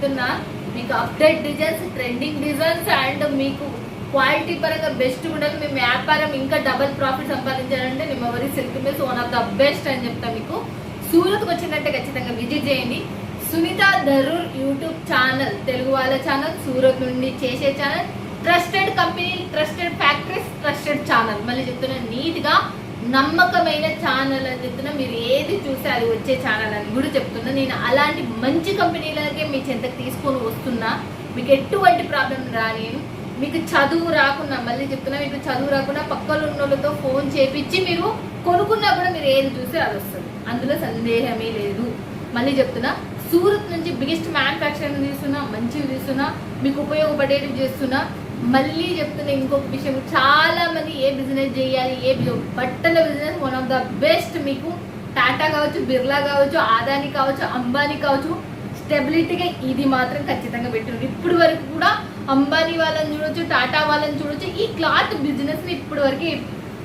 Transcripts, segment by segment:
చెప్తున్నా మీకు update designs trending designs and మీకు క్వాలిటీ పరంగా బెస్ట్ ఉండాలి మీ వ్యాపారం ఇంకా డబల్ ప్రాఫిట్ సంపాదించాలంటే Nimmavari silk mills one of the best అని చెప్తా మీకు. సూరత్కి వచ్చిందంటే ఖచ్చితంగా విజిట్ చేయండి. సునీత ధరూర్ యూట్యూబ్ ఛానల్ తెలుగు వాళ్ళ ఛానల్ సూరత్ నుండి చేసే channel trusted company trusted factories trusted channel మళ్ళీ చెప్తున్నా నీట్గా నమ్మకమైన ఛానల్ అని చెప్తున్నా మీరు ఏది చూస్తే అది వచ్చే ఛానల్ అని కూడా చెప్తున్నా. నేను అలాంటి మంచి కంపెనీలకే మీ చెంతకు తీసుకొని వస్తున్నా. మీకు ఎటువంటి ప్రాబ్లం రానేను మీకు చదువు రాకుండా మళ్ళీ చెప్తున్నా మీకు చదువు రాకుండా పక్కలు ఉన్న వాళ్ళతో ఫోన్ చేపించి మీరు కొనుక్కున్నా కూడా మీరు ఏది చూస్తే అది వస్తుంది. అందులో సందేహమే లేదు. మళ్ళీ చెప్తున్నా సూరత్ నుంచి బిగ్గెస్ట్ మ్యానుఫ్యాక్చరింగ్ తీస్తున్నా మంచివి తీస్తున్నా మీకు ఉపయోగపడేటివి చేస్తున్నా మళ్ళీ చెప్తున్నా ఇంకొక విషయం. చాలా మంది ఏ బిజినెస్ చేయాలి ఏ బట్టల business one of the best మీకు టాటా కావచ్చు బిర్లా కావచ్చు ఆదాని కావచ్చు అంబానీ కావచ్చు స్టెబిలిటీగా ఇది మాత్రం ఖచ్చితంగా పెట్టిండ్రు ఇప్పుడు వరకు కూడా అంబానీ వాళ్ళని చూడొచ్చు టాటా వాళ్ళని చూడొచ్చు ఈ క్లాత్ బిజినెస్ని వరకు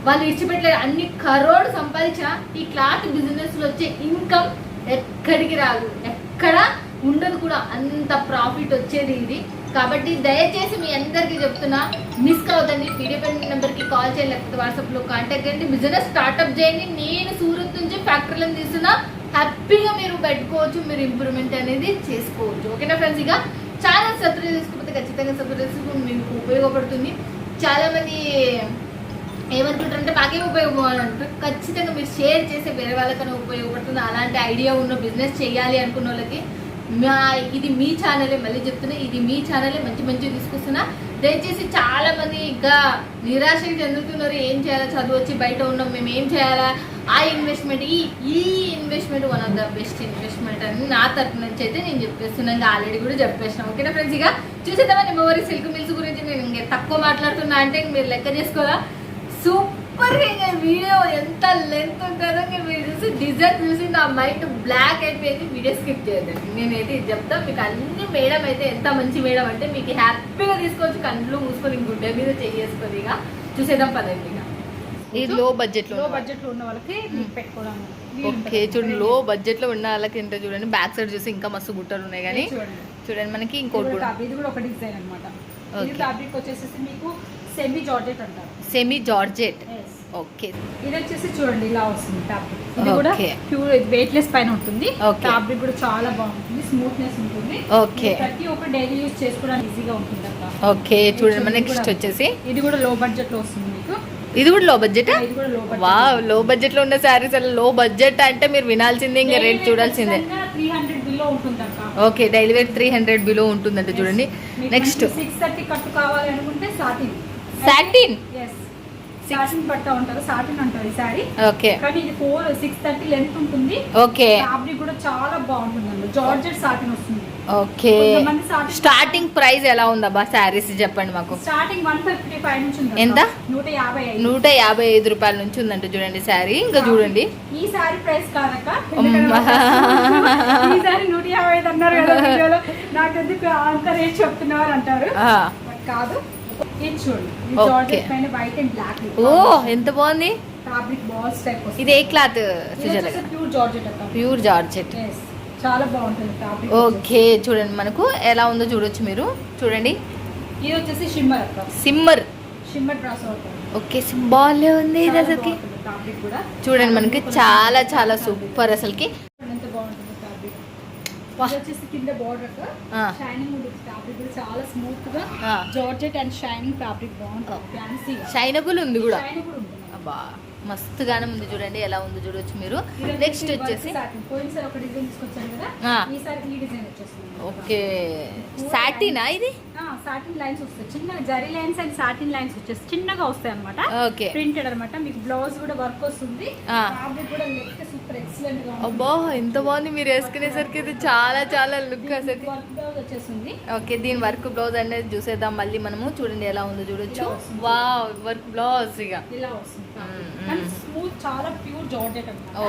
వాళ్ళు ఇచ్చిపెట్టలేదు. అన్ని కరోడ్ సంపాదించిన ఈ క్లాత్ బిజినెస్లో వచ్చే ఇన్కమ్ ఎక్కడికి రాదు. ఎక్కడ ఉండదు కూడా. అంత ప్రాఫిట్ వచ్చేది ఇది. కాబట్టి దయచేసి మీ అందరికీ చెప్తున్నా మిస్ కావద్దండి. వీడియో నెంబర్కి కాల్ చేయండి లేకపోతే వాట్సాప్లో కాంటాక్ట్ చేయండి. బిజినెస్ స్టార్ట్అప్ చేయండి. నేను సూరత్ నుంచి ఫ్యాక్టరీలను తీస్తున్నా. హ్యాపీగా మీరు పెట్టుకోవచ్చు మీరు ఇంప్రూవ్మెంట్ అనేది చేసుకోవచ్చు. ఓకేనా ఫ్రెండ్స్ ఇక ఛానల్ సబ్స్క్రైబ్ చేసుకోకపోతే ఖచ్చితంగా సబ్స్క్రైబ్ చేసుకో మీకు ఉపయోగపడుతుంది. చాలామంది ఏమనుకుంటారంటే మాకేం ఉపయోగపడాలంటారు ఖచ్చితంగా మీరు షేర్ చేసే వేరే వాళ్ళకైనా ఉపయోగపడుతుంది. అలాంటి ఐడియా ఉన్న బిజినెస్ చేయాలి అనుకున్న వాళ్ళకి మా ఇది మీ ఛానలే మళ్ళీ చెప్తున్నా ఇది మీ ఛానలే మంచి మంచి తీసుకొస్తున్నా. దయచేసి చాలా మంది ఇంకా నిరాశకి చెందుతున్నారు ఏం చేయాలా చదువు వచ్చి బయట ఉన్నాం మేము ఏం చేయాలా? ఆ ఇన్వెస్ట్మెంట్ ఈ ఈ investment one of the best investment అని నా తరపు నుంచి అయితే నేను చెప్పేస్తున్నాను ఇంకా ఆల్రెడీ కూడా చెప్పేసిన ఓకేనా ఫ్రెండ్స్ ఇక చూసేద్దామని నిమ్మవరి సిల్క్ మిల్స్ గురించి? నేను ఇంకా తక్కువ మాట్లాడుతున్నా అంటే మీరు లెక్క చేసుకోవాలా? సూపర్ ఇంకా వీడియో ఎంత లెంత్ ఉంటుందో ఇంకా మీరు చూసి డిజైన్ చూసి నా మైండ్ బ్లాక్ అయిపోయింది వీడియో స్కిప్ చేయదండి నేనైతే ఇది చెప్తా మీకు అన్ని మేడం అయితే ఎంత మంచి మేడం అంటే మీకు హ్యాపీగా తీసుకోవచ్చు కళ్ళు మూసుకొని గుడ్డ మీద చేసుకొని ఇక చూసేద్దాం పదండి ఇక లో బడ్జెట్లో లో బడ్జెట్లో ఉన్న వాళ్ళకి మీకు పెట్టుకోవడం ఓకే. చూడండి లో బడ్జెట్లో ఉన్న వాళ్ళకి ఎంత చూడండి బ్యాక్ సైడ్ చూసి ఇంకా మస్తు గుట్టలు ఉన్నాయి కానీ చూడండి చూడండి మనకి ఇంకోటి కూడా కూడా ఫ్యాబ్రిక్. ఇది కూడా ఒక డిజైన్. ఫ్యాబ్రిక్ వచ్చేసి మీకు సెమీ జార్జెట్ అంటారు సెమీ జార్జెట్. ఓకే ఇది వచ్చేసి చూడండి ఇలా వస్తుంది ఫ్యాబ్రిక్ ఇది కూడా. ప్యూర్ వెయిట్లెస్ పైన ఉంటుంది. ఫ్యాబ్రిక్ కూడా చాలా బాగుంటుంది స్మూత్నెస్ ఉంటుంది. ఇది ప్రతి ఒక్క డైలీ యూస్ చేసుకోవడానికి ఈజీగా ఉంటుంది అక్క. ఓకే చూడండి నెక్స్ట్ వచ్చేసి. ఇది కూడా లో బడ్జెట్లో వస్తుంది మీకు. ఇది కూడా లో బడ్జెట్ వా లో బడ్జెట్లో ఉన్న శారీస్ అలా లో బడ్జెట్ అంటే మీరు వినాల్సిందే ఇంకా రేట్ చూడాల్సిందే. Okay daily wear three hundred below ఉంటుందంట చూడండి. నెక్స్ట్ సిక్స్ థర్టీ కట్టు కావాలి అనుకుంటే సాటిన్ సాటిన్ సాటిన్ పట్ట ఉంటారు సాటిన్ అంటారు ఈ సారీ. ఓకే. కానీ ఇది ఫోర్ సిక్స్ థర్టీ లెంత్ ఉంటుంది. ఓకే. ఫ్యాబ్రిక్ కూడా చాలా బాగుంటుంది అండి జార్జెట్ సాటిన్ వస్తుంది. ఓకే. స్టార్టింగ్ ప్రైస్ ఎలా ఉందబ్బా శారీస్ చెప్పండి మాకు. స్టార్టింగ్ వన్ ఫిఫ్టీ ఫైవ్ నుంచి ఉంది ఎంత? నూట యాభై నూట యాభై ఐదు రూపాయల నుంచి ఉందంట చూడండి శారీ ఇంకా చూడండి. ఈ సారీ ప్రైస్ కాదక్క. ఈ సారీ నూట యాభై ఐదు అన్నారు కదా నాకు ఎందుకు అంత రేట్ చెప్తున్నారు అంటారు. కాదు. ఓ ఎంత బాగుంది? ఇది ఏ క్లాత్ ప్యూర్ జార్జెట్. చాలా బాగుంటుంది ఓకే చూడండి మనకు ఎలా ఉందో చూడొచ్చు మీరు. చూడండి. ఇది వచ్చేసి shimmer simmer shimmer okay symbol ఉంది ఇది అసలుకి. చూడండి మనకి చాలా చాలా సూపర్ అసలుకి ఎంత బాగుంటుంది ఫ్యాబ్రిక్ వా. ఇది వచ్చేసి కింద బార్డర్. షైనింగ్ ఫ్యాబ్రిక్ చాలా స్మూత్గా. జార్జెట్ అండ్ షైనింగ్ ఫ్యాబ్రిక్ బాగుంటుంది ఫ్యాన్సీ షైనబుల్ ఉంది కూడా. అబ్బా మస్తుగానే ఉంది చూడండి ఎలా ఉందో చూడొచ్చు మీరు. నెక్స్ట్ వచ్చేసి ఓకే. సాటినా ఇది? సాటిన్ లైన్స్ వస్తాయి. చిన్న zari lines and satin lines వచ్చేసి చిన్నగా వస్తాయి అనమాట ఓకే. ప్రింటెడ్ అనమాట మీకు బ్లౌజ్ కూడా వర్క్ వస్తుంది. కూడా లెక్క అబ్బా ఎంత బాగుంది మీరు వేసుకునేసరికి. ఇది చాలా చాలా లుక్ అసలు వచ్చేసింది ఓకే దీని వర్క్ బ్లౌజ్ అనేది చూసేద్దాం. మళ్ళీ మనము చూడండి ఎలా ఉందో చూడొచ్చు. వా వర్క్ బ్లౌజ్ ఇక.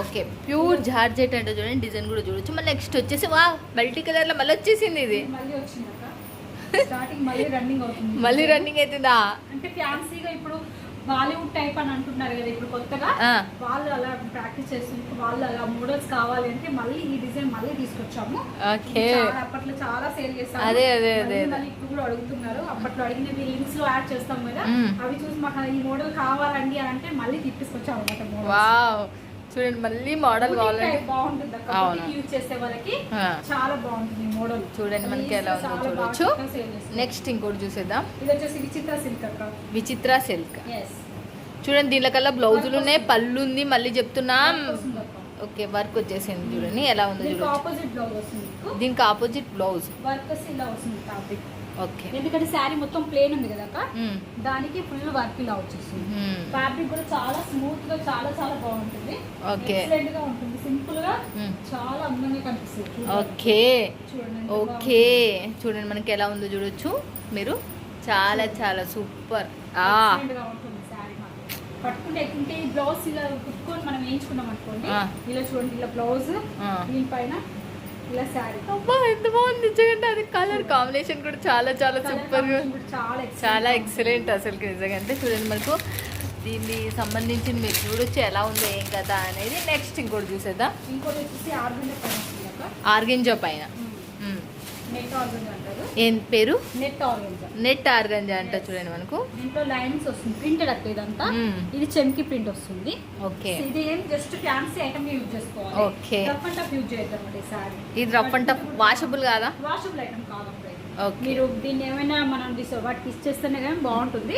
ఓకే ప్యూర్ జార్జెట్ అంటే చూడండి డిజైన్ కూడా చూడొచ్చు. మళ్ళీ నెక్స్ట్ వచ్చేసి వా మల్టీ కలర్లో మళ్ళీ వచ్చేసింది ఇది. మళ్ళీ రన్నింగ్ అవుతుంది. మళ్ళీ రన్నింగ్ అవుతుందా? అంటే ఫ్యాన్సీగా ఇప్పుడు బాలీవుడ్ టైప్ అని అంటున్నారు కదా ఇప్పుడు కొత్తగా. వాళ్ళు అలా ప్రాక్టీస్ చేస్తున్నారు వాళ్ళు అలా మోడల్స్ కావాలి అంటే మళ్ళీ ఈ డిజైన్ మళ్ళీ తీసుకొచ్చాము. ఓకే. అప్పట్లో చాలా సేల్ చేస్తాము అదే, అదే, అదే, మళ్ళీ ఇప్పుడు కూడా అడుగుతున్నారు. అప్పట్లో అడిగినవి లింక్స్లో యాడ్ చేస్తాం కదా. అవి చూసి మాకు ఈ మోడల్ కావాలండి అని అంటే మళ్ళీ తీసుకొచ్చాము అనమాట వావ్. చూడండి మళ్ళీ మోడల్ కావాలంటే బాగుంటుంది అక్క. అవును. యూజ్ చేసే వాళ్ళకి ఆ. చాలా బాగుంటుంది మోడల్. చూడండి మనకి ఎలా ఉందో చూడొచ్చు. చేస్తారు. నెక్స్ట్ ఇంకోటి చూసేద్దాం. ఇది వచ్చేసి విచిత్ర సిల్క్ అక్క. విచిత్ర సిల్క్ చూడండి దీనికల్లా బ్లౌజులు ఉన్నాయి పళ్ళు ఉంది మళ్ళీ చెప్తున్నాం. ఓకే వర్క్ వచ్చేసింది చూడండి ఎలా ఉందో దీనికి ఆపోజిట్ బ్లౌజ్ వస్తుంది మీకు. దీనికి ఆపోజిట్ బ్లౌజ్ వర్క్ ఇలా వస్తుంది ఓకే ఎందుకంటే శారీ మొత్తం ప్లేన్ ఉంది కదా. దానికి ఫుల్ వర్క్ ఇలా వచ్చేస్తుంది మ్మ్. ఫ్యాబ్రిక్ కూడా చాలా స్మూత్గా చాలా చాలా బాగుంటుంది Okay. ఎక్సలెంట్గా ఉంటుంది సింపుల్గా. చాలా అందంగా కనిపిస్తుంది. ఓకే చూడండి ఓకే చూడండి మనకి ఎలా ఉందో చూడొచ్చు మీరు చాలా చాలా సూపర్ ఆ. పట్టుకుంటే బ్లౌజ్ ఇలా కుట్టుకొని మనం వేయించుకున్నాం అనుకోండి. ఇలా చూడండి ఇలా బ్లౌజ్. దీనిపైన ఇలా శారీ అబ్బా ఎంత బాగుంది. నిజంగా అది కలర్ కాంబినేషన్ కూడా చాలా చాలా సూపర్ చాలా ఎక్సలెంట్ అసలు నిజంగా. అంటే చూడండి మనకు దీన్ని సంబంధించి మీరు చూడొచ్చు ఎలా ఉందో ఏం కదా అనేది. నెక్స్ట్ ఇంకోటి చూసేద్దాం. ఇంకోటి వచ్చేసి పైన ఆర్గెంజా పైన మ్మ్. నెట్ ఆర్గంజ అంటారు ఏం పేరు? నెట్ ఆర్గంజ నెట్ ఆర్గంజా అంట చూడండి మనకు. దీంట్లో లైన్స్ వస్తుంది. ప్రింటెడ్ అక్క ఇదంతా. ఇది చెంకి ప్రింట్ వస్తుంది. ఓకే. ఇది ఏం జస్ట్ ఫ్యాన్సీ ఐటమ్ యూజ్ చేసుకోవాలి. Okay. Rough and tough use చేద్దాం ఈ సారీ. ఇది రఫ్ అండ్ టఫ్ వాషబుల్ కాదా? Washable item okay. మీరు దీన్ని ఏమైనా మనం వాటికి ఇచ్చేస్తేనే కానీ బాగుంటుంది.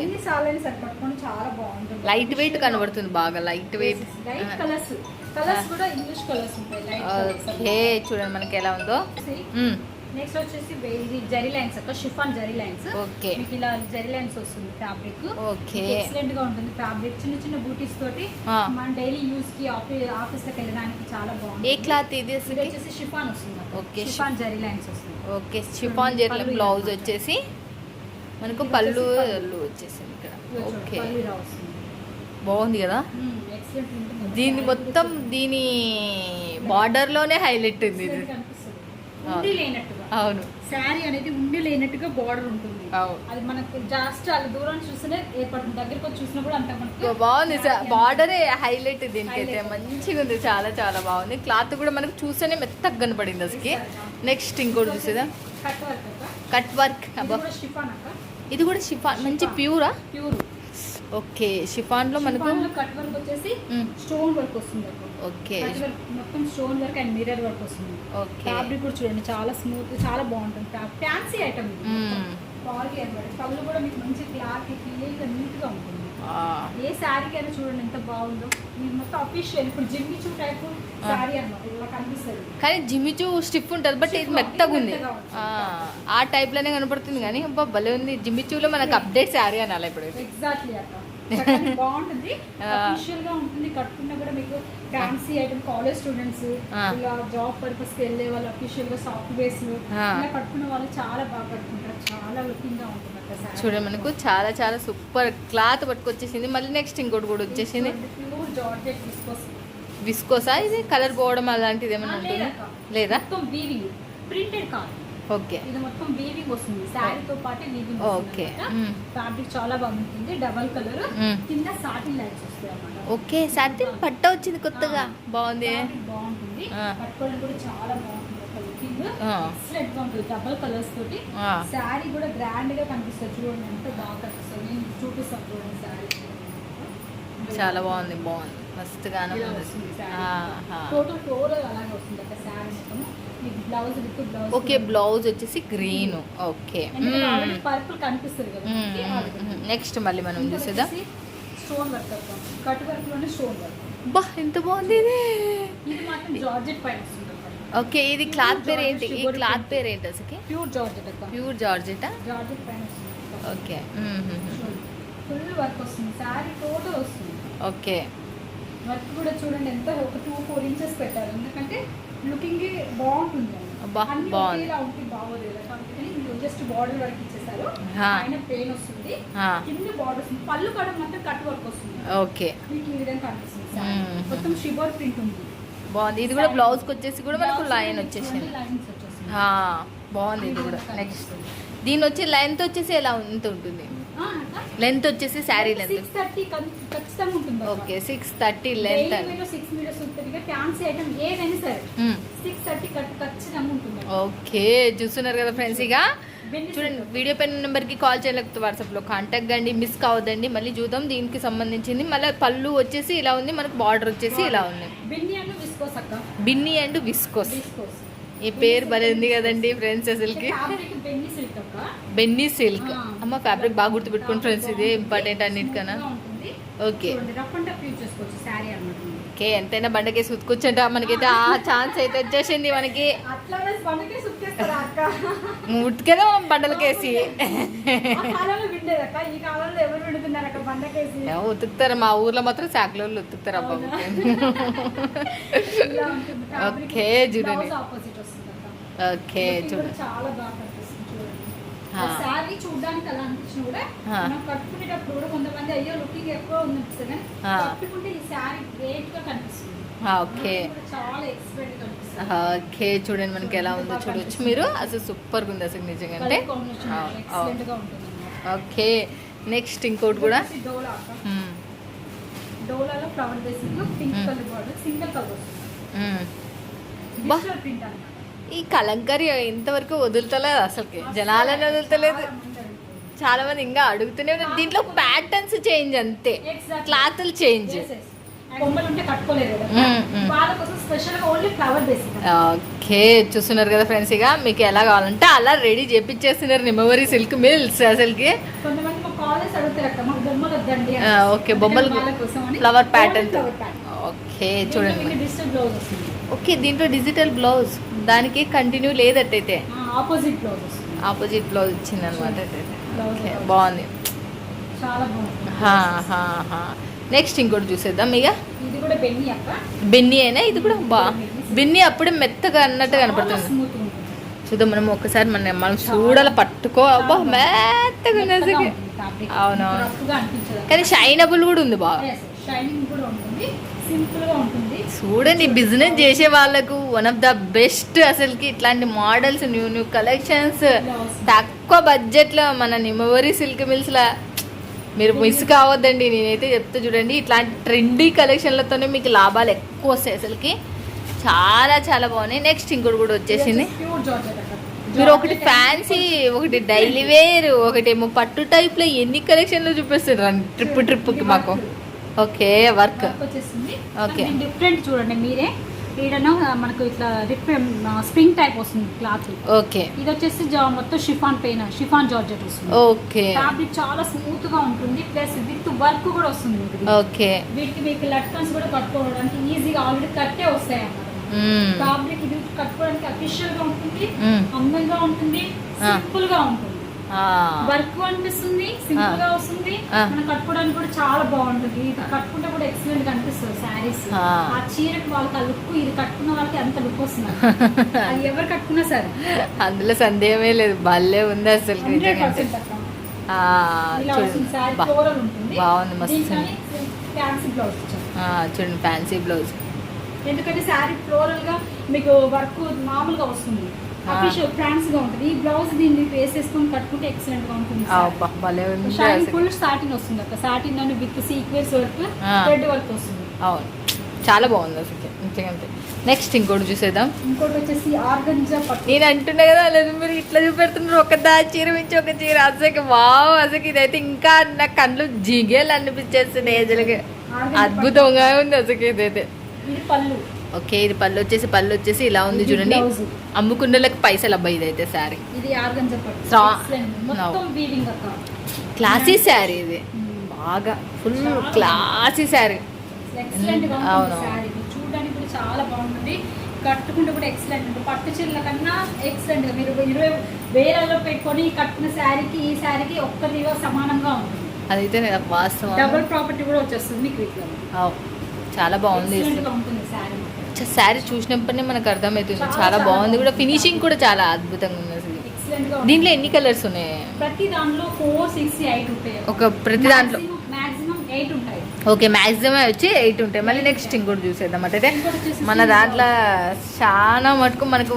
ఎన్ని సార్లు సరి పట్టుకొని చాలా బాగుంటుంది. లైట్ వెయిట్ కనబడుతుంది బాగా light weight light colours colours కూడా ఇంగ్లీష్ కలర్స్ ఉంటాయి. Light okay. చూడండి మనకి ఎలా ఉందో. నెక్స్ట్ వచ్చేసి ఇది జరీ లైన్స్ అక్క షిఫాన్ జరీ లైన్స్. ఓకే. మీకు ఇలా జరీ లైన్స్ వస్తుంది ఫ్యాబ్రిక్ ఓకే. ఎక్సలెంట్గా ఉంటుంది ఫ్యాబ్రిక్ చిన్న చిన్న బూటీస్ తోటి. మన డైలీ యూస్కి ఆఫీస్ లకి వెళ్ళడానికి చాలా ఏ బాగుంటుంది క్లాత్ ఇది అసలు వచ్చేసి షిఫాన్ వస్తుంది Okay, షిఫాన్ జరీ లైన్స్ వస్తుంది. ఓకే. Chiffon pallu blouse. వచ్చేసి మనకు పళ్ళు వచ్చేసి పళ్ళు. వచ్చేసింది ఇక్కడ. ఓకే. బాగుంది కదా? దీని మొత్తం దీని బార్డర్లోనే హైలైట్ ఉంది ఇది. లేనట్టుగా. అవును. శారీ అనేది ఉండి లేనట్టుగా బార్డర్ ఉంటుంది. అది మనకి జస్ట్ అలా దూరం చూస్తేనే ఏర్పడుతుంది దగ్గరికి వచ్చి చూసినా కూడా అంత మనకు బాగుంది బార్డరే హైలైట్ దీనికైతే. మంచిగా ఉంది చాలా చాలా బాగుంది. క్లాత్ కూడా మనకు చూస్తేనే మెత్తగా కనపడింది అసలుకి. నెక్స్ట్ ఇంకోటి చూసేదా? Cut work. కట్ వర్క్ ఇది కూడా షిఫాన్ మంచి ప్యూరా ప్యూర్ ఓకే షిఫాన్లో మనకు కట్ వర్క్ వచ్చేసి. స్టోన్ వర్క్ వస్తుంది. ఓకే మొత్తం stone work and mirror work వస్తుంది ఓకే ఫ్యాబ్రిక్ కూడా చూడండి చాలా స్మూత్ చాలా బాగుంటుంది ఫ్యాన్సీ ఐటమ్. క్వాలిటీ అనమాట పళ్ళు కూడా మీకు మంచి క్లాత్ క్లియర్గా నీట్గా ఉంటుంది. ఏ శారీకి అయినా చూడండి ఎంత బాగుందో. మీరు మొత్తం అఫీషియల్ ఇప్పుడు జిమ్మి చూ టైప్ శారీ అన్నమాట ఇలా కనిపిస్తుంది. కానీ జిమిచు స్టిఫ్ ఉంటుంది బట్ ఇది మెత్తగా ఉంది. ఆ, టైప్లోనే కనపడుతుంది కానీ అబ్బా భలే ఉంది. జిమిచూలో మనకు అప్డేట్ శారీ అనాలి ఇప్పుడు. ఎగ్జాక్ట్లీ అక్క. బాగుంటుంది. అఫీషియల్గా ఉంటుంది కట్టుకున్నా కూడా మీకు ఫ్యాన్సీ ఐటమ్ కాలేజ్ స్టూడెంట్స్. ఇలా జాబ్ పర్పస్కి వెళ్ళే వాళ్ళు అఫీషియల్గా సాఫ్ట్వేర్స్ ఆ. ఇలా కట్టుకున్న వాళ్ళు చాలా బాగా కట్టుకుంటారు. చూడండి మనకు చాలా చాలా సూపర్ క్లాత్ పట్టుకొచ్చేసింది. మళ్ళీ నెక్స్ట్ ఇంకోటి కూడా వచ్చేసింది. విస్కోస్. ఇది కలర్ పోవడం అలాంటిది ఏమైనా ఉంటుంది? లేదా? మొత్తం వీవింగ్ ప్రింటెడ్ కాదు. ఓకే. ఇది మొత్తం వీవింగ్ వస్తుంది. శారీతో పాటు వీవింగ్ Okay. ఫ్యాబ్రిక్ చాలా బాగుంటుంది. Double colour. కింద సాటిన్ లైట్స్ వస్తాయి అన్నమాట. ఓకే. సర్ది పట్ట వచ్చింది కొత్తగా. బాగుంది. ఫ్యాబ్రిక్ బాగుంటుంది. ఆ. కట్టుకోవడం కూడా చాలా బాగుంటుంది. ఎక్సలెంట్గా ఉంటుంది. డబల్ కలర్స్ తోటి. శారీ కూడా గ్రాండ్గా కనిపిస్తుంది. చూడండి ఎంత బాగా కనిపిస్తుంది. నేను చూపిస్తాను చూడండి శారీ. చాలా బాగుంది బాగుంది. ఉంది. టోటల్ ఫ్లోర్ అలాగే వస్తుంది ఒక శారీ మొత్తం. మీకు blouse with blouse okay blouse వచ్చేసి గ్రీన్ ఓకే. పర్పుల్ కనిపిస్తుంది కదా. నెక్స్ట్ మళ్ళీ మనం చూసేద్దాం. స్టోన్ వర్క్ కట్ వర్క్లోనే స్టోన్ వర్క్ బా ఎంత బాగుంది ఇది. ఇది మాత్రం జార్జెట్ పైన ఓకే ఇది క్లాత్ పేరు ఏంటి? ఈ క్లాత్ పేరు ఏంటి అసలు ప్యూర్ జార్జెట్ ప్యూర్ జార్జెటా జార్జెట్ ఓకే. ఫుల్ వర్క్ వస్తుంది. శారీ టోటల్ వస్తుంది. ఓకే. వర్క్ కూడా చూడండి ఎంత ఒక టూ ఫోర్ ఇంచెస్ పెట్టారు. ఎందుకంటే లుకింగ్ బాగుంటుంది. బాగుంది. బాగోదు జస్ట్ బార్డర్ వర్క్ ఇచ్చేసారు. పైన పెయిన్ వస్తుంది. కింద బార్డర్ వస్తుంది. పళ్ళు కూడా మొత్తం కట్ వర్క్ వస్తుంది. ఓకే. మీకు ఈ విధంగా కనిపిస్తుంది. సారీ. మొత్తం షిబోర్ ప్రింట్ ఉంది. బాగుంది. ఇది కూడా బ్లౌజ్కి వచ్చేసి కూడా మనకు లైన్ వచ్చేసింది. బాగుంది ఇది కూడా. నెక్స్ట్ దీని వచ్చి లెంత్ వచ్చేసి ఎలా ఎంత ఉంటుంది? లెంత్ వచ్చేసి sari length okay six thirty length okay చూస్తున్నారు కదా ఫ్రెండ్స్ ఇక? చూడండి వీడియో పెన్ నెంబర్కి కాల్ చేయలేకపోతే వాట్సాప్లో కాంటాక్ట్ కండి మిస్ కావద్దండి. మళ్ళీ చూద్దాం దీనికి సంబంధించింది. మళ్ళీ పళ్ళు వచ్చేసి ఇలా ఉంది మనకు బార్డర్ వచ్చేసి ఇలా ఉంది. విస్కోస్ అక్క. బిన్ని అండ్ విస్కోస్. విస్కోస్. ఈ పేరు భలే ఉంది కదండి ఫ్రెండ్స్ అసలుకి. Benny silk. అమ్మ ఫ్యాబ్రిక్ బాగా గుర్తుపెట్టుకోండి ఫ్రెండ్స్ ఇది ఇంపార్టెంట్ అన్నిటికన్నా. ఓకే. చూడండి రఫ్ అండ్ టఫ్ యూజ్ చేసుకోవచ్చు శారీ అన్నమాట. ఓకే ఎంతైనా బండకేసి ఉతుకొచ్చంట మనకైతే ఆ ఛాన్స్ అయితే వచ్చేసింది మనకి. ఉతికేదా మనం బండలకేసి. ఉతుకుతారు మా ఊర్లో మాత్రం శాఖలో ఉతుకుతారు అబ్బా. ఓకే, చూడండి. ఓకే చూడండి. శారీ చూడడానికి అలా అనిపించిన కూడా. మనం కట్టుకునేటప్పుడు కూడా కొంతమంది అయ్యో లుకింగ్ ఎక్కువ ఉంది కానీ. కట్టుకుంటే ఈ శారీ గ్రేట్గా కనిపిస్తుంది ఓకే. చూడండి మనకి ఎలా ఉందో చూడొచ్చు మీరు. అసలు సూపర్ ఉంది అసలు నిజంగా అంటే. ఓకే. నెక్స్ట్ ఇంకోటి కూడా. డోలాలో flower basing pink hmm. Colour border single print ఈ కలంకరీ ఇంతవరకు వదులుతలేదు అసలుకి. జనాలని వదులుతలేదు. చాలా మంది ఇంకా అడుగుతూనే ఉన్నారు. దీంట్లో ప్యాటర్న్స్ చేంజ్ అంతే. క్లాతులు చేంజ్ ఓకే చూస్తున్నారు కదా ఫ్రెండ్స్ ఇక. మీకు ఎలా కావాలంటే అలా రెడీ చేపించేస్తున్నారు నిమ్మవరి సిల్క్ మిల్స్ అసలుకి. ఓకే, బొమ్మలు ఫ్లవర్ ప్యాటర్న్. ఓకే చూడండి. ఓకే దీంట్లో డిజిటల్ బ్లౌజ్ దానికి కంటిన్యూ లేదట్టయితే. ఆపోజిట్ బ్లౌజ్ ఆపోజిట్ బ్లౌజ్ ఇచ్చింది అనమాట. బాగుంది. నెక్స్ట్ ఇంకోటి చూసేద్దాం ఇక. బెన్ని అయినా ఇది కూడా బా. బెన్ని. అప్పుడే మెత్తగా అన్నట్టు కనపడుతుంది. చూద్దాం మనం ఒకసారి మనం మనం చూడాలి పట్టుకో. అబ్బా మెత్తగా. అవునవును. కానీ షైనబుల్ కూడా ఉంది బాగా షైనింగ్ కూడా ఉంటుంది. సింపుల్గా ఉంటుంది. చూడండి బిజినెస్ చేసే వాళ్ళకు వన్ ఆఫ్ ద బెస్ట్ అసలుకి ఇట్లాంటి మోడల్స్ న్యూ న్యూ కలెక్షన్స్ తక్కువ బడ్జెట్లో మన నిమ్మవరి సిల్క్ మిల్స్లా మీరు మిస్ కావద్దండి. నేనైతే చెప్తే చూడండి ఇట్లాంటి ట్రెండీ కలెక్షన్లతోనే మీకు లాభాలు ఎక్కువ వస్తాయి అసలుకి. చాలా చాలా బాగున్నాయి. నెక్స్ట్ ఇంకోటి కూడా వచ్చేసింది. మీరు ఒకటి ఫ్యాన్సీ ఒకటి డైలీ వేర్ ఒకటేమో పట్టు టైప్లో ఎన్ని కలెక్షన్లు చూపిస్తారు ట్రిప్ ట్రిప్కి మాకు. ఓకే వర్క్ వచ్చేసింది Okay. డిఫరెంట్ చూడండి మీరే ఈడనో మనకు ఇట్లా స్ప్రింగ్ టైప్ వస్తుంది క్లాత్ ఓకే ఇది వచ్చేసి మొత్తం షిఫాన్ పెయిన్ షిఫాన్ జార్జెట్ వస్తుంది ఓకే ఫ్యాబ్రిక్ చాలా స్మూత్గా ఉంటుంది ప్లస్ విత్ వర్క్ కూడా వస్తుంది. ఓకే వీటికి మీకు లట్కన్స్ కూడా కట్టుకోవడానికి ఈజీగా ఆల్రెడీ కట్టే వస్తాయి. ఫ్యాబ్రిక్ ఇది కట్టుకోవడానికి అఫీషియల్గా ఉంటుంది. అందంగా ఉంటుంది. సింపుల్గా ఉంటుంది. వర్క్ అనిపిస్తుంది సింపుల్గా వస్తుంది. మనం కట్టుకోవడానికి కూడా చాలా బాగుంటుంది. ఇది కట్టుకుంటే కూడా ఎక్సలెంట్గా అనిపిస్తుంది శారీస్. ఆ. చీరకు వాళ్ళకి ఆ లుక్ ఇది కట్టుకున్న వాళ్ళకి అంత లుక్ వస్తుంది. అది ఎవరు కట్టుకున్నా సరే. అందులో సందేహమే లేదు. భలే ఉంది అసలు బాగుంది మస్తు ఫ్యాన్సీ బ్లౌజ్ చూడండి ఫ్యాన్సీ బ్లౌజ్ ఎందుకంటే శారీ ఫ్లోరల్గా మీకు వర్క్ మామూలుగా వస్తుంది. ఫ్రాన్స్గా ఉంటుంది. ఈ బ్లౌజ్ దీన్ని వేసేసుకొని కట్టుకుంటే ఎక్సలెంట్గా ఉంటుంది. ఫుల్ సాటిన్ వస్తుంది అక్క. సాటిన్ అని with sequence work. Red work వస్తుంది. అవును. చాలా బాగుంది అసలు. నిజంగా నెక్స్ట్ ఇంకోటి చూసేద్దాం. ఇంకోటి వచ్చేసి ఆర్గంజా పట్టు. నేను అంటున్నా కదా లేదు మీరు ఇట్లా చూపెడుతున్నారు. ఒక దా చీర మించి ఒక చీర. అసలు వావ్ అసలు ఇదైతే ఇంకా నా కళ్ళు జిగేలు అనిపించేస్తుంది ఏజలకి అద్భుతంగా ఉంది అసలు ఇదైతే. పళ్ళు. ఓకే ఇది పళ్ళు వచ్చేసి పళ్ళు వచ్చేసి ఇలా ఉంది చూడండి. అమ్ముకున్నలకు పైసలు అబ్బాయి శారీ. ఇది వీవింగ్ అక్క. క్లాసీ శారీ ఇది. మ్మ్. బాగా ఫుల్ క్లాసీ శారీ. అవును. శారీ. చాలా బాగుంటుంది. కట్టుకుంటే కూడా ఎక్సలెంట్ ఉంటుంది. పట్టు చీరల కన్నా ఎక్సలెంట్గా. మీరు ఇరవై వేలలో పెట్టుకొని శారీకి ఈ శారీకి సమానంగా ఉంటుంది. అదైతే నాకు వాస్తవం. డబుల్ ప్రాపర్టీ కూడా వచ్చేస్తుంది మీకు. చాలా బాగుంది. ఉంటుంది శారీ. శారీ చూసినప్పుడే మనకు అర్థమవుతుంది చాలా, బాగుంది కూడా. ఫినిషింగ్ కూడా చాలా అద్భుతంగా ఉంది అసలు. దీంట్లో ఎన్ని కలర్స్ ఉన్నాయి? ప్రతి దాంట్లో ఫోర్ సిక్స్ ఎయిట్ ఉంటాయి. ఒక ప్రతి దాంట్లో. మాక్సిమం ఓకే మ్యాక్సిమం వచ్చి ఎయిట్ ఉంటాయి. మళ్ళీ నెక్స్ట్ ఇంకోటి చూసేద్దాం. అంటే మన దాంట్లో చాలా మటుకు మనకు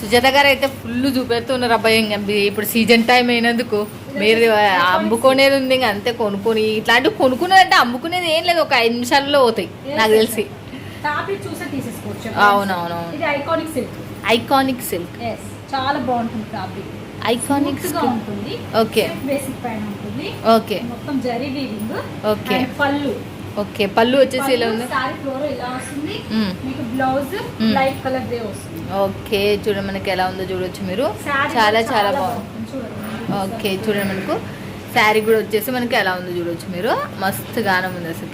సుజాత గారు అయితే ఫుల్ చూపెడుతున్నారు. అబ్బాయి ఇంక ఇప్పుడు సీజన్ టైం అయినందుకు మీరు అమ్ముకునేది ఉంది. ఇంక అంతే కొనుక్కొని ఇట్లాంటివి కొనుక్కునేదంటే అమ్ముకునేది ఏం లేదు. ఒక ఐదు నిమిషాల్లో పోతాయి. నాకు తెలిసి. ఫ్యాబ్రిక్ చూసే తీసేసుకోవచ్చు అవునవునవును. ఇది ఐకానిక్ సిల్క్ ఐకానిక్ సిల్క్ చాలా బాగుంటుంది ఫ్యాబ్రిక్ ఐకానిక్ ఉంటుంది. ఓకే బేసిక్ పైన ఉంటుంది. ఓకే మొత్తం zari weaving Okay. Pallu. Okay pallu వచ్చేసి ఇలా ఉంది సారీ ఫ్లోర్ ఇలా వస్తుంది. మ్మ్. మీకు బ్లౌజ్. లైట్ కలర్ దే వస్తుంది. ఓకే చూడండి మనకి ఎలా ఉందో చూడొచ్చు మీరు. చాలా చాలా బాగుంది. ఓకే చూడండి మనకు. శారీ కూడా వచ్చేసి మనకి ఎలా ఉందో చూడొచ్చు మీరు. మస్తు గానం ఉంది అసలు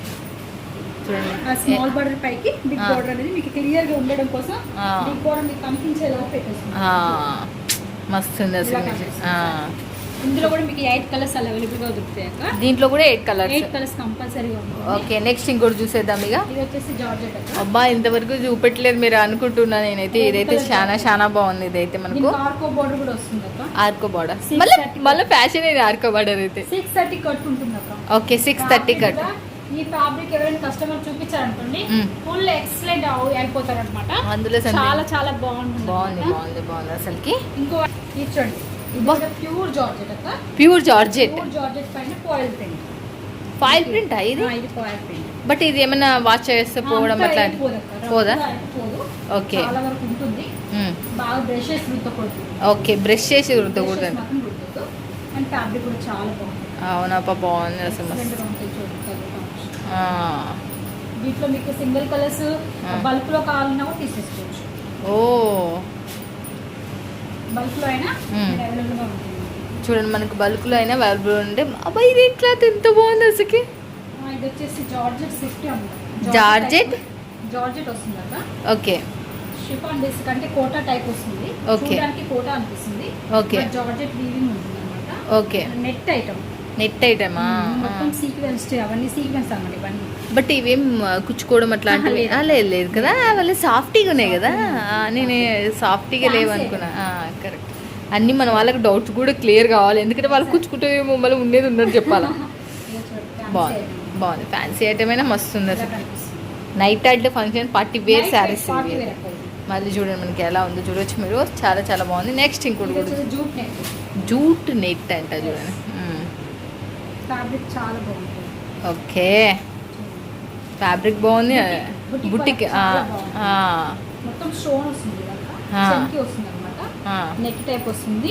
ఆ స్మాల్ చూడండి బార్డర్ పైకి బిగ్ ఆ. బార్డర్ అనేది మీకు క్లియర్గా ఉండడం కోసం ఆ. బిగ్ బార్డర్ మీకు కనిపించేలా పెట్టేస్తుంది ఆ, మస్తు ఉంది అసలు. ఇందులో కూడా మీకు ఎయిట్ కలర్స్ అవైలబుల్గా దొరుకుతాయి అక్క. దీంట్లో కూడా ఎయిట్ కలర్స్ ఎయిట్ కలర్స్ కంపల్సరీగా ఉంటుంది ఓకే నెక్స్ట్ ఇంకోటి చూసేద్దాం ఇక. ఇది వచ్చేసి జార్జెట్ అక్క. అబ్బా ఇంతవరకు చూపెట్టలేదు మీరు అనుకుంటున్నా నేనైతే. ఇదైతే చాలా చాలా బాగుంది ఇదైతే మనకు. ఆర్కో బార్డర్ కూడా వస్తుంది అక్క. ఆర్కో బార్డర్ మళ్ళీ. మళ్ళీ ఫ్యాషన్ ఇది ఆర్కో బార్డర్ అయితే. సిక్స్ థర్టీ కట్ ఉంటుంది ఓకే సిక్స్ థర్టీ కట్ ఈ ఫ్యాబ్రిక్ ఎవరైనా కస్టమర్ చూపించారనుకోండి. ఫుల్ ఎక్సలెంట్ అయిపోతారు అనమాట అందులో చాలా చాలా బాగుంటుంది బాగుంది. బాగుంది బాగుంది అసలుకి. ఇంకో ఇది చూడండి. ప్యూర్ జార్జెట్ అక్క. ప్యూర్ జార్జెట్ ప్యూర్ జార్జెట్ పైన ఫాయిల్ ప్రింట్ ఫైల్ ప్రింట్ ఇది? ఇది ఫాయిల్ ప్రింట్ బట్ ఇది ఏమైనా వాచ్ చేస్తే పోవడం అట్లా పోదా? ఓకే. చాలా వరకు ఉంటుంది. మ్మ్. బాగా బ్రషెస్ రుద్దకూడదు ఓకే బ్రష్ చేసి రుద్దొద్దు. అండ్ ఫ్యాబ్రిక్ కూడా చాలా బాగుంటుంది. అవునప్ప బాగుంది అసలు మస్తు. Excellent గా ఉంటాయి చూడండి colour వీటిలో మీకు సింగిల్ కలర్స్ ఆ. బల్క్లో కావాలన్నా కూడా తీసేసుకోవచ్చు. ఓ. బల్క్లో అయినా ఉంటుంది. చూడండి మనకు బల్క్లో అయినా అవైలబుల్ ఉంటే అబ్బాయి ఇది క్లాత్ ఎంత బాగుంది అసలుకి. ఇది వచ్చేసి జార్జెట్ సిఫ్టీ జార్జెట్? జార్జెట్ వస్తుంది అక్క ఓకే. షిఫాన్ బేసిక్ అంటే కోటా టైప్ వస్తుంది. Okay. చూడడానికి కోటా అనిపిస్తుంది. బట్ జార్జెట్ వీవింగ్ ఉంటుంది ఓకే. Net item. నెట్ ఐటమా? మొత్తం సీక్వెన్స్ అవన్నీ సీక్వెన్స్ అన్నమాట ఇవన్నీ. బట్ ఇవేం కుచ్చుకోవడం అట్లాంటివి? లేదు. లేదు కదా? వాళ్ళు సాఫ్టీగా ఉన్నాయి కదా? నేను సాఫ్టీగా. Fancy లేవు అనుకున్నా కరెక్ట్. అన్నీ మన వాళ్ళకి డౌట్స్ కూడా క్లియర్ కావాలి. ఎందుకంటే వాళ్ళు కుచ్చుకుంటే మమ్మల్ని ఉండేది ఉందని చెప్పాలా? బాగుంది. బాగుంది. ఫ్యాన్సీ ఐటమ్ అయినా మస్తు ఉంది అసలు. నైట్ అట్లే ఫంక్షన్ పార్టీ వేర్ శారీస్. మళ్ళీ చూడండి మనకి ఎలా ఉందో చూడొచ్చు మీరు. చాలా చాలా బాగుంది. నెక్స్ట్ ఇంకోటి కూడా జూట్ నెట్ అంట చూడండి. ఫ్యాబ్రిక్ చాలా బాగుంటుంది. ఓకే. ఫ్యాబ్రిక్ బాగుంది. బాగుంది. మొత్తం స్టోన్ వస్తుంది వస్తుంది అనమాట నెక్ టైప్ వస్తుంది.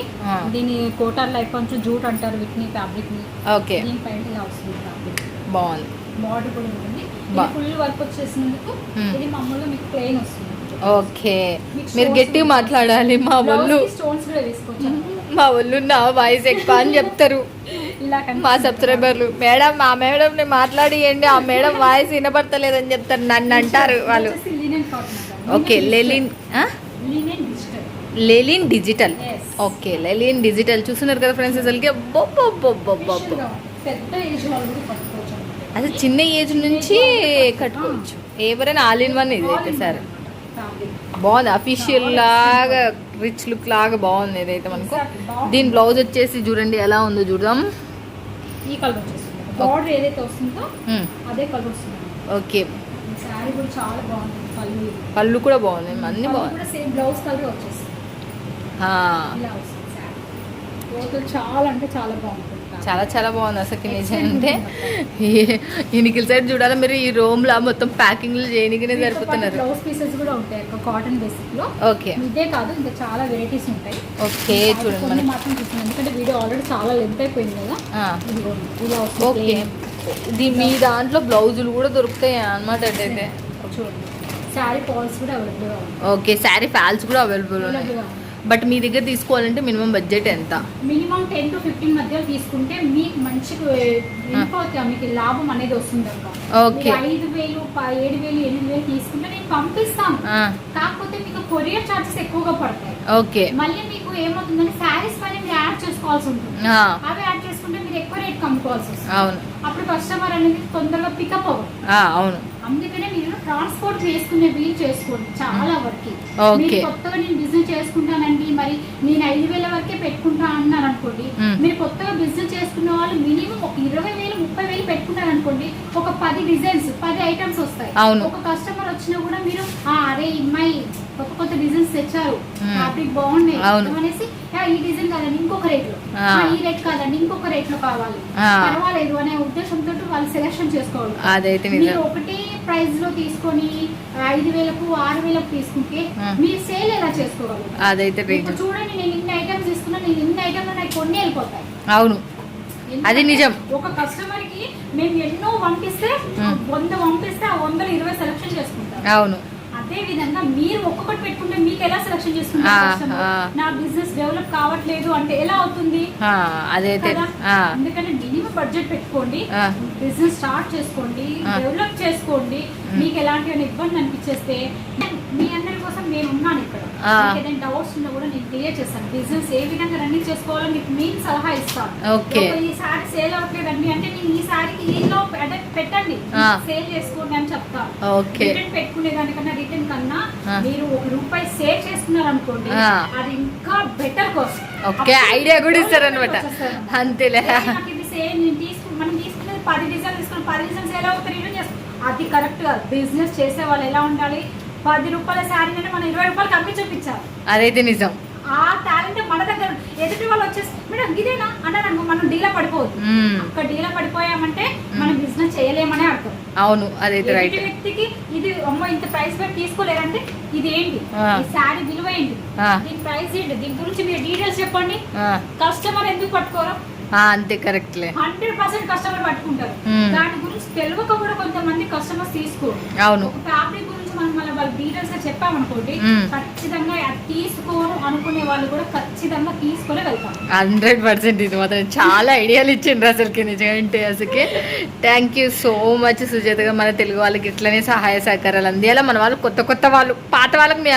దీని కోటార్ లైఫ్ కొంచెం జూట్ అంటారు వీటిని ఫ్యాబ్రిక్ని ఓకే. దీని పైన ఇలా వస్తుంది ఫ్యాబ్రిక్. బాగుంది. బార్డర్ కూడా ఉంటుంది. ఫుల్ వర్క్ వచ్చేసినందుకు. ఇది మామూలుగా మీకు ప్లెయిన్ వస్తుంది. ఓకే. మీరు గట్టిగా. మాట్లాడాలి మా ఒళ్ళు స్టోన్స్ కూడా వేసుకోవచ్చు. అన్నమాట. మా ఒళ్ళు నా వాయిస్ ఎక్కువ అని చెప్తారు. మా. సబ్స్క్రైబర్లు మేడం మా మేడంని మాట్లాడియండి ఆ మేడం వాయిస్ వినపడతలేదని చెప్తారు నన్ను అంటారు వాళ్ళు. ఓకే లెలిన్ ఆ? లెలిన్ డిజిటల్. Okay లెలిన్ digital. చూస్తున్నారు కదా ఫ్రెండ్స్ అసలుకి. అసలు చిన్న ఏజ్ నుంచి కట్టుకోవచ్చు. ఎవరైనా ఆల్ ఇన్ వన్ ఇది అయితే సరే. బాగుంది అఫీషియల్ లాగా రిచ్ లుక్ లాగా బాగుంది ఇదైతే మనకు. దీని బ్లౌజ్ వచ్చేసి చూడండి ఎలా ఉందో చూద్దాం. ఈ కలర్ వచ్చేస్తుంది. బార్డర్ ఏదైతే వస్తుందో. అదే కలర్ వస్తుంది. ఓకే. శారీ కూడా చాలా బాగుంటుంది పళ్ళు పళ్ళు కూడా బాగుంది అన్ని బాగుంది కూడా సేమ్ బ్లౌజ్ కలర్ వచ్చేస్తుంది. ఇలా వస్తుంది శారీ. చాలా అంటే చాలా బాగుంటుంది చాలా చాలా బాగుంది అసలు నిజం అంటే. ఈ నిఖిల్ సైడ్ చూడాలి మీరు ఈ రోమ్ లా మొత్తం ప్యాకింగ్లు చేయనికనే సరిపోతున్నారు. బ్లౌజ్ పీసెస్ కూడా ఉంటాయి కాటన్ బేసిక్లో. ఓకే. ఇదే కాదు ఇంకా చాలా వెరైటీస్ ఉంటాయి. ఓకే చూడండి మాత్రం చూస్తున్నాను ఎందుకంటే వీడియో ఆల్రెడీ చాలా లెంత్ అయిపోయింది కదా. ఓకే. ఇది మీ దాంట్లో బ్లౌజులు కూడా దొరుకుతాయి అనమాట అటైతే చూడండి. శారీ పాల్స్ కూడా అవైలబుల్గా ఓకే శారీ ఫాల్స్ కూడా అవైలబుల్ ఉన్నాయి. బట్ మీ దగ్గర తీసుకోవాలంటే మినిమం బడ్జెట్ ఎంత? మినిమం టెన్ టు ఫిఫ్టీన్ మధ్య తీసుకుంటే మీకు వెళ్ళిపోతుంది మీకు లాభం అనేది వస్తుంది. మీరు ఐదు వేలు ఏడు వేలు ఎనిమిది వేలు తీసుకుంటే నేను పంపిస్తాను. కాకపోతే మీకు కొరియర్ చార్జెస్ ఎక్కువగా పడతాయి. ఓకే. మళ్ళీ మీకు ఏమవుతుందంటే శారీస్ పైన మీరు యాడ్ చేసుకోవాల్సి ఉంటుంది. అవి యాడ్ చేసుకుంటే మీరు ఎక్కువ రేట్ కమ్ముకోవాల్సి వస్తుంది. అవును. అప్పుడు కస్టమర్ అనేది తొందరగా పికప్ అవ్వదు. అవును. అందుకనే మీరు ట్రాన్స్పోర్ట్ చేసుకునే వీలు చేసుకోండి చాలా వరకు. మీరు కొత్తగా నేను బిజినెస్ చేసుకుంటానండి మరి నేను ఐదు వేల వరకే పెట్టుకుంటా అన్నారు అనుకోండి. మీరు కొత్తగా బిజినెస్ చేసుకున్న వాళ్ళు మినిమం ఒక ఇరవై వేలు ముప్పై వేలు పెట్టుకున్నారు అనుకోండి ఒక పది డిజైన్స్ పది ఐటమ్స్ వస్తాయి. ఒక కస్టమర్ వచ్చినా కూడా మీరు "ఆ, అరే ఈ అమ్మాయి కొత్త కొత్త డిజైన్స్ తెచ్చారు. ఫ్యాబ్రిక్ బాగున్నాయి. అనేసి "ఆ, ఈ డిజైన్ కాదండి ఇంకొక రేట్లో ఆ. "ఆ, ఈ రేట్ కాదండి ఇంకొక రేట్లో కావాలి. పర్వాలేదు అనే ఉద్దేశంతో వాళ్ళు సెలెక్షన్ చేసుకోవాలి అదైతే మీరు ఒకటే ప్రైస్లో తీసుకొని ఐదు వేలకు ఆరు వేలకు తీసుకుంటే. మీరు సేల్ ఎలా చేసుకోగలరు అదైతే చూడండి నేను ఇన్ని ఐటమ్స్ తీసుకున్నా నేను ఇన్ని ఐటమ్లు నాకు కొన్ని వెళ్ళిపోతాయి అవును అది నిజం. ఒక కస్టమర్కి మేము ఎన్నో పంపిస్తే. వంద పంపిస్తే ఆ వందలు ఇరవై సెలెక్షన్ చేసుకుంటారు అవును అదే విధంగా మీరు ఒక్కొక్కటి పెట్టుకుంటే మీకు ఎలా సెలెక్షన్ చేసుకుంటారు. నా బిజినెస్ డెవలప్ కావట్లేదు అంటే ఎలా అవుతుంది? అదైతే అందుకని మినిమం బడ్జెట్ పెట్టుకోండి. బిజినెస్ స్టార్ట్ చేసుకోండి. డెవలప్ చేసుకోండి మీకు ఎలాంటి ఇబ్బంది అనిపించేస్తే మీ అందరి కోసం నేను ఉన్నాను ఇక్కడ. ఏదైనా డౌట్స్ ఉన్నా కూడా నేను క్లియర్ చేస్తాను. బిజినెస్ ఏ విధంగా రన్నింగ్ చేసుకోవాలో మీకు మెయిన్ సలహా ఇస్తాను. ఈ సారీ సేల్ అవ్వట్లేదండి అంటే నేను ఈ సారీకి ఈలో అంటే పెట్టండి. సేల్ చేసుకోండి అని చెప్తాను. రిటర్న్ పెట్టుకునే దానికన్నా రిటర్న్ కన్నా ఆ. మీరు ఒక రూపాయి సేవ్ చేసుకున్నారు అనుకోండి. అది ఇంకా బెటర్ కోసం ఓకే ఐడియా కూడా ఇస్తారనమాట అంతేలే. సేమ్ నేను తీసుకు మనం తీసుకునేది పది డిజైన్ తీసుకుని పది డిజైన్స్ ఎలా అవుతాయి అది కరెక్ట్ కాదు బిజినెస్ చేసే వాళ్ళు ఎలా ఉండాలి? పది రూపాయల శారీ మనం ఇరవై రూపాయలకి అమ్మి చూపించాలి. అదైతే నిజం. ఆ టాలెంట్ మన దగ్గర ఎదుటి వాళ్ళు వచ్చేసి మేడం ఇదేనా? అన్నారు అనుకో మనం డీలా పడిపోవద్దు. ఒక్క డీలా పడిపోయామంటే మనం బిజినెస్ చేయలేమనే అర్థం. అవును అదైతే రైట్ వ్యక్తికి ఇది అమ్మో ఇంత ప్రైస్ పెట్టి తీసుకోలేరంటే ఇది ఏంటి. ఈ శారీ విలువ ఏంటి. దీని ప్రైస్ ఏంటి? దీని గురించి మీరు డీటెయిల్స్ చెప్పండి. కస్టమర్ ఎందుకు పట్టుకోరు? అంతే కరెక్ట్లే హండ్రెడ్ పర్సెంట్ కస్టమర్ పట్టుకుంటారు. దాని గురించి తెలియక కూడా కొంతమంది కస్టమర్స్ తీసుకోరు. అవును. ఫ్యాబ్రిక్ గురించి మనం మళ్ళీ వాళ్ళ డీటెయిల్స్గా చెప్పామనుకోండి. ఖచ్చితంగా అది తీసుకోరు అనుకునే వాళ్ళు కూడా ఖచ్చితంగా తీసుకొని వెళ్తారు. హండ్రెడ్ పర్సెంట్ ఇది మాత్రం చాలా ఐడియాలు ఇచ్చిండ్రు అసలుకి నిజంటే అసలుకి. థ్యాంక్ యూ సో మచ్ సుజాతగా మన తెలుగు వాళ్ళకి ఇట్లనే సహాయ సహకారాలు అందేలా మన వాళ్ళు కొత్త కొత్త వాళ్ళు పాత వాళ్ళకి మీ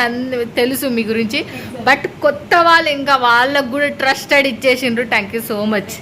తెలుసు మీ గురించి. బట్ కొత్త వాళ్ళు ఇంకా వాళ్ళకు కూడా trusted ఇచ్చేసిండ్రు. Thank you so much